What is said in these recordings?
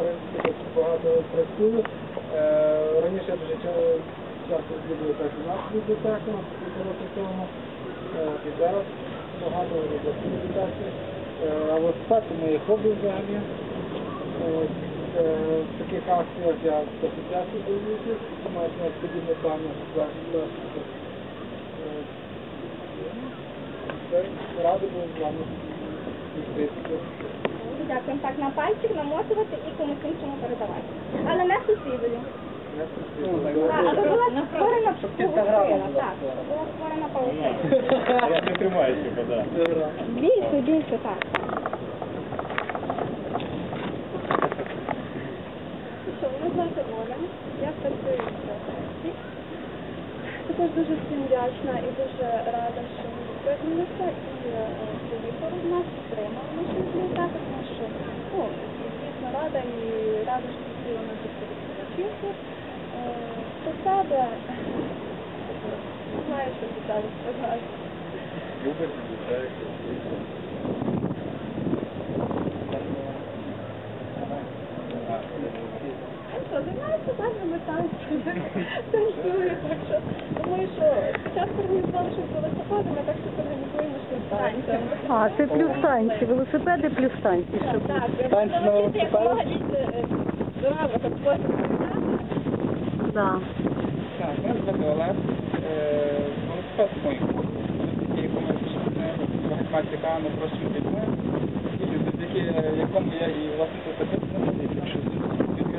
принципі досить багато працюю. Е, Раніше я дуже ча- часто відвідую так і нашу бібліотеку, кілька років тому. Е, І зараз багато бібліотеки. Е, А велосипед це моє хобі взагалі. В таких акціях я досить часто участь, маю необхідне певне власне. Радий був з вами зустрітися. Дякую. Так, на пальчик намотувати і комусь іншому передавати. Але не сусідові. Не Так, аби була створена паутина. Так, була створена паутина. Я не тримаюся, да. Більше, більше, так. Що, ви знаєте, Оля, я працюю. Також дуже всім вдячна і дуже рада, що ви звернулися і е, приїхали в нас, підтримали нашу бібліотеку, що, ну, дійсно рада і рада, що зустріли нас відпочинку. Посада, знаю, що сказати, сказати. Любить бібліотеку. Що, займаюся базовими танцями, танцюю, так що думаю, що спочатку організували щось велосипедами, так що організуємо щось танцями. А, це плюс танці, велосипеди плюс танці. Щоб... Так, Танці на велосипедах? Здорово, так спосіб Да. Так, мене звати Е, Велосипед якому я пишу книгу з багатьма цікавими простими людьми. І завдяки е, якому я і власне записаний бібліотеку.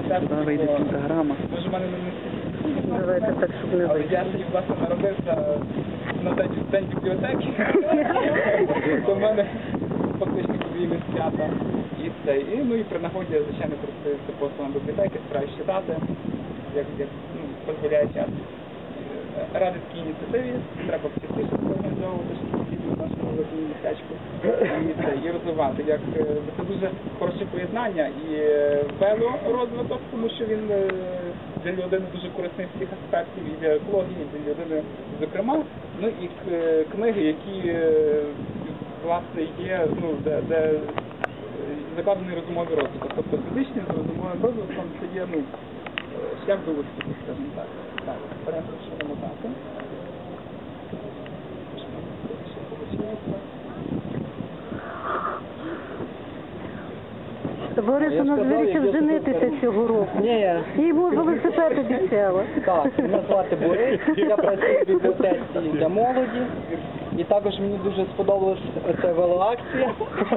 Туди вийде настільки. Давайте так, щоб не Але я тоді, власне, народився на день, бібліотеки. То в мене фактично подвійне свята. І це. І, ну і при нагоді, я, звичайно, користуюся послугами бібліотеки, стараюсь читати, як, як ну, дозволяє час. Е, Радий такій ініціативі, треба частіше організовувати щось в нашому великому містечку і, розвивати. Як, е, це дуже хороше поєднання і е, велорозвиток, тому що він е, для людини дуже корисний з всіх аспектів, і для екології, і для людини зокрема. Ну і книги, які е, власне є, ну, де, де е, закладений розумовий розвиток. Тобто фізичний з розумовим розвитком це є ну, е, шлях до успіху, скажімо так. Так, перепрошуємо так. Борис у нас вирішив женитися цього року. Ні, Я йому велосипед обіцяла. так, мене звати Борис, я працюю в бібліотеці для молоді. І також мені дуже сподобалась ця велоакція.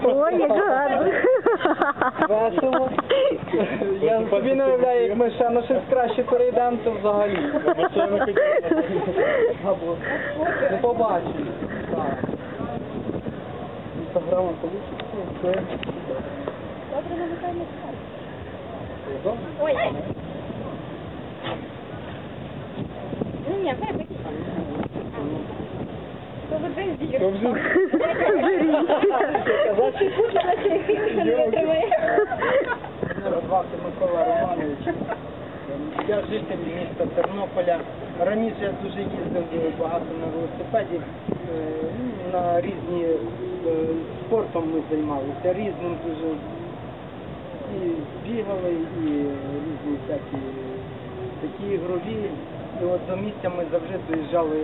Ой, як гарно. Весело. Я собі не уявляю, як ми ще на щось краще перейдемо, то взагалі. Або не побачимо. Так. Інстаграма. Добре, на вітання. Добре. Ой. Ні, ні, вибачте. То ви зір. не витримає. Мене звати Микола Романович. Я житель міста Тернополя. Раніше я дуже їздив багато на велосипеді. Е, ну, На різні е, спортом ми займалися, різним дуже. І бігали, і різні всякі такі ігрові. І от до місця ми завжди доїжджали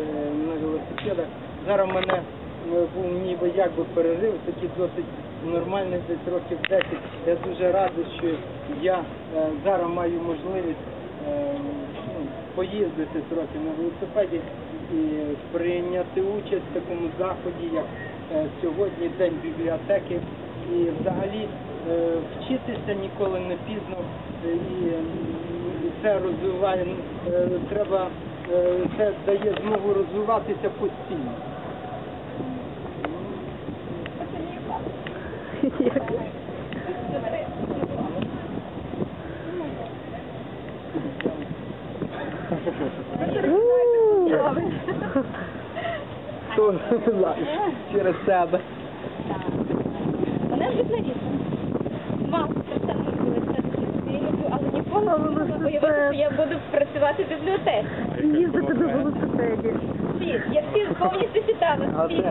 на велосипедах. Зараз в мене е, був ніби якби перерив, такий досить нормальний, десь років 10. Я дуже радий, що я е, зараз маю можливість е, ну, поїздити трохи на велосипеді і прийняти участь в такому заході, як сьогодні День бібліотеки. І взагалі е, вчитися ніколи не пізно е, і це розвиває, е, треба, це дає змогу розвиватися постійно. Через себе. Мене звуть Лариса. Вам про це не говорилося, я люблю, але ніколи не могла я буду працювати в бібліотеці. Їздити на велосипеді. Всі, я всі повністю читала. А Всі.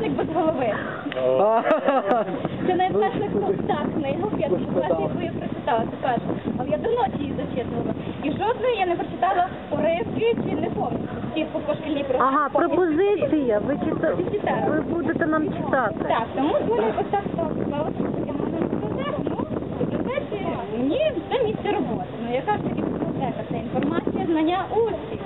де без голови. Це найперша та книга, я дуже класі, яку я прочитала, це перша. Але я давно її зачитувала. І жодної я не прочитала уривки чи не повністю. Тільки по шкільній програмі. Ага, повністю пропозиція. Ви чита... Ви будете нам читати. Так, тому з мене якось так що я можу бібліотеку. Ну, в бібліотеці мені це місце роботи. Ну, яка бібліотека? Це інформація, знання, учні.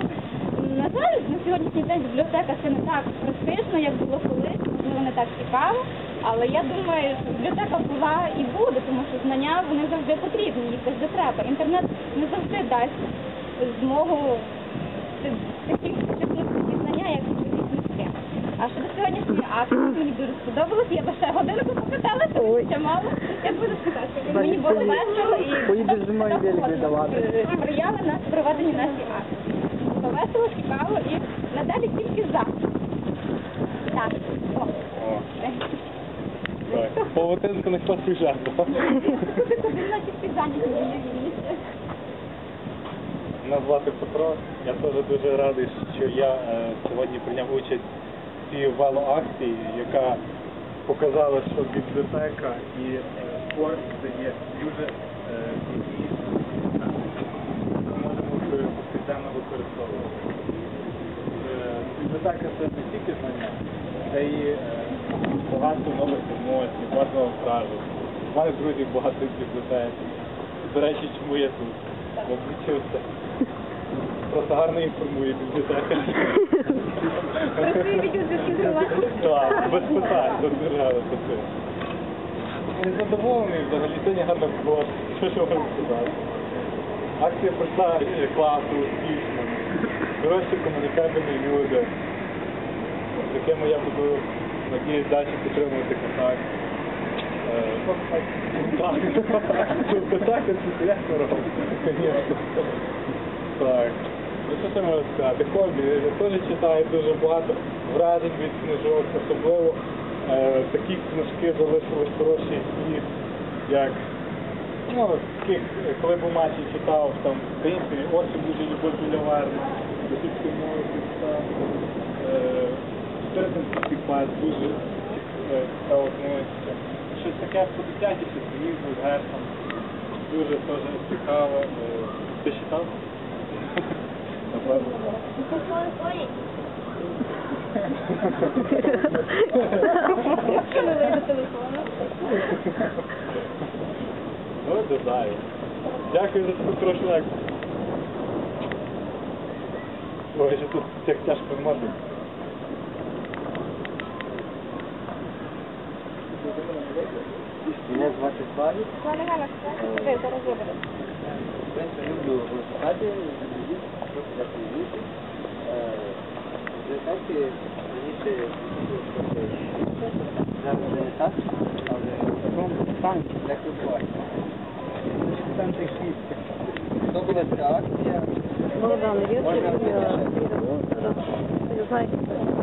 На жаль, на сьогоднішній день бібліотека це не так престижно, як було колись, можливо, не так цікаво. Але я думаю, що бібліотека була і буде, тому що знання вони завжди потрібні, їх завжди треба. Інтернет не завжди дасть змогу такі почерпнути знання, як. А щодо сьогоднішньої акції, мені дуже сподобалось, я би ще годинку покаталася, Ой. ще мало. Я буду сказати, мені було весело і поїдеш зі мною велик віддавати. е, сприяли на проведенні нашої акції. Було весело, цікаво і надалі тільки за. Так, о. Павутинку не хто спіжав. Куди місце. Назвати Петро. Я теж дуже радий, що я е, сьогодні прийняв участь в цій велоакції, яка показала, що бібліотека і е, спорт це є дуже е, е, Ми можемо повсякденно використовувати. Е, Бібліотека це не тільки знання, це і багато нових емоцій, багато вражень. У мене друзів багато в бібліотеці. До речі, чому я тут? Бо вчився. Просто гарно інформує бібліотека. Так, без питань, до держави працює. Я задоволений взагалі, сьогодні гарно було, що можу сказати. Акція пройшла класно, успішно. Хороші комунікабельні люди, з якими я буду, надіюсь, далі підтримувати контакт. Е, так, контакт. Це це робити, звісно. Так. Ну що ще можу сказати? Хобі. Я теж читаю дуже багато вражень від книжок, особливо е, такі книжки залишили хороший слід, як ну, таких, е, коли бумачі читав, там українською осінь дуже любов біля Верни, російською мовою писав. Чотиринський пас дуже е, цікаво книжка. Щось таке по-дитячі, щось різне з гершем. Дуже теж цікаве. Е, Ти читав? Ну, додаю. Дякую за таку хорошу лекцію. Ой, що тут так тяжко мати. Мене звати Славік. Ладно, ладно, скажи, зараз виберу. В принципі, люблю велосипеди, То була ця акція. Є я, не я, я,